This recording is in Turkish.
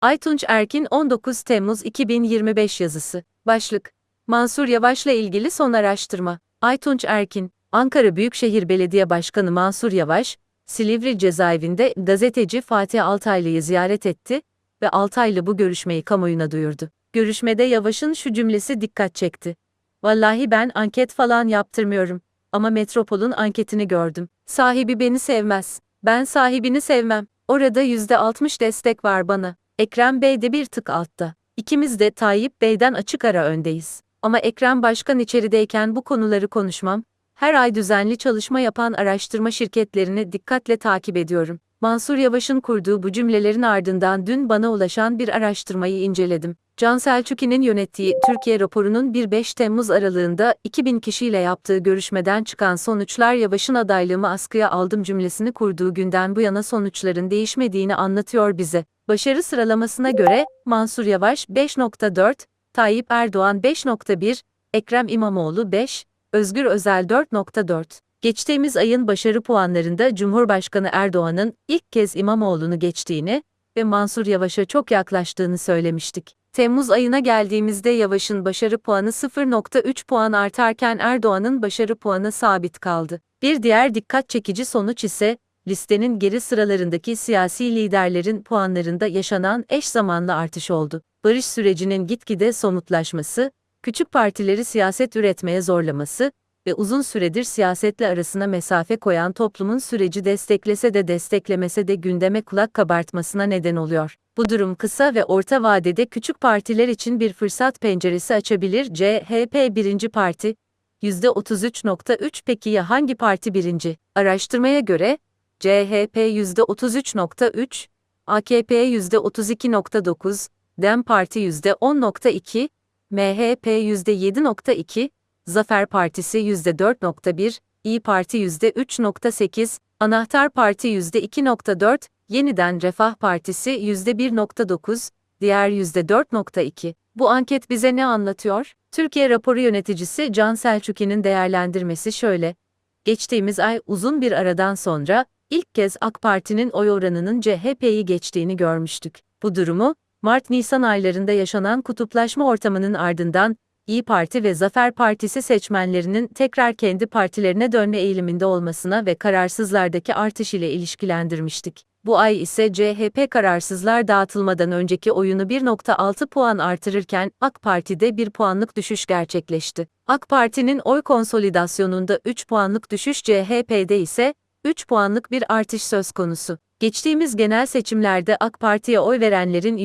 Aytunç Erkin 19 Temmuz 2025 yazısı. Başlık. Mansur Yavaş'la ilgili son araştırma. Aytunç Erkin, Ankara Büyükşehir Belediye Başkanı Mansur Yavaş, Silivri cezaevinde gazeteci Fatih Altaylı'yı ziyaret etti ve Altaylı bu görüşmeyi kamuoyuna duyurdu. Görüşmede Yavaş'ın şu cümlesi dikkat çekti. Vallahi ben anket falan yaptırmıyorum ama Metropol'un anketini gördüm. Sahibi beni sevmez. Ben sahibini sevmem. Orada %60 destek var bana. Ekrem Bey de bir tık altta. İkimiz de Tayyip Bey'den açık ara öndeyiz. Ama Ekrem Başkan içerideyken bu konuları konuşmam. Her ay düzenli çalışma yapan araştırma şirketlerini dikkatle takip ediyorum. Mansur Yavaş'ın kurduğu bu cümlelerin ardından dün bana ulaşan bir araştırmayı inceledim. Can Selçuk'i'nin yönettiği Türkiye raporunun 1-5 Temmuz aralığında 2000 kişiyle yaptığı görüşmeden çıkan sonuçlar Yavaş'ın adaylığımı askıya aldım cümlesini kurduğu günden bu yana sonuçların değişmediğini anlatıyor bize. Başarı sıralamasına göre Mansur Yavaş 5.4, Tayyip Erdoğan 5.1, Ekrem İmamoğlu 5, Özgür Özel 4.4. Geçtiğimiz ayın başarı puanlarında Cumhurbaşkanı Erdoğan'ın ilk kez İmamoğlu'nu geçtiğini ve Mansur Yavaş'a çok yaklaştığını söylemiştik. Temmuz ayına geldiğimizde Yavaş'ın başarı puanı 0.3 puan artarken Erdoğan'ın başarı puanı sabit kaldı. Bir diğer dikkat çekici sonuç ise listenin geri sıralarındaki siyasi liderlerin puanlarında yaşanan eş zamanlı artış oldu. Barış sürecinin gitgide somutlaşması, küçük partileri siyaset üretmeye zorlaması ve uzun süredir siyasetle arasına mesafe koyan toplumun süreci desteklese de desteklemese de gündeme kulak kabartmasına neden oluyor. Bu durum kısa ve orta vadede küçük partiler için bir fırsat penceresi açabilir. CHP birinci parti, %33.3 peki ya hangi parti birinci? Araştırmaya göre, CHP %33.3, AKP %32.9, DEM Parti %10.2, MHP %7.2, Zafer Partisi %4.1, İyi Parti %3.8, Anahtar Parti %2.4, Yeniden Refah Partisi %1.9, diğer %4.2. Bu anket bize ne anlatıyor? Türkiye raporu yöneticisi Can Selçuk'i'nin değerlendirmesi şöyle. Geçtiğimiz ay uzun bir aradan sonra ilk kez AK Parti'nin oy oranının CHP'yi geçtiğini görmüştük. Bu durumu Mart-Nisan aylarında yaşanan kutuplaşma ortamının ardından İyi Parti ve Zafer Partisi seçmenlerinin tekrar kendi partilerine dönme eğiliminde olmasına ve kararsızlardaki artış ile ilişkilendirmiştik. Bu ay ise CHP kararsızlar dağıtılmadan önceki oyunu 1.6 puan artırırken AK Parti'de 1 puanlık düşüş gerçekleşti. AK Parti'nin oy konsolidasyonunda 3 puanlık düşüş CHP'de ise 3 puanlık bir artış söz konusu. Geçtiğimiz genel seçimlerde AK Parti'ye oy verenlerin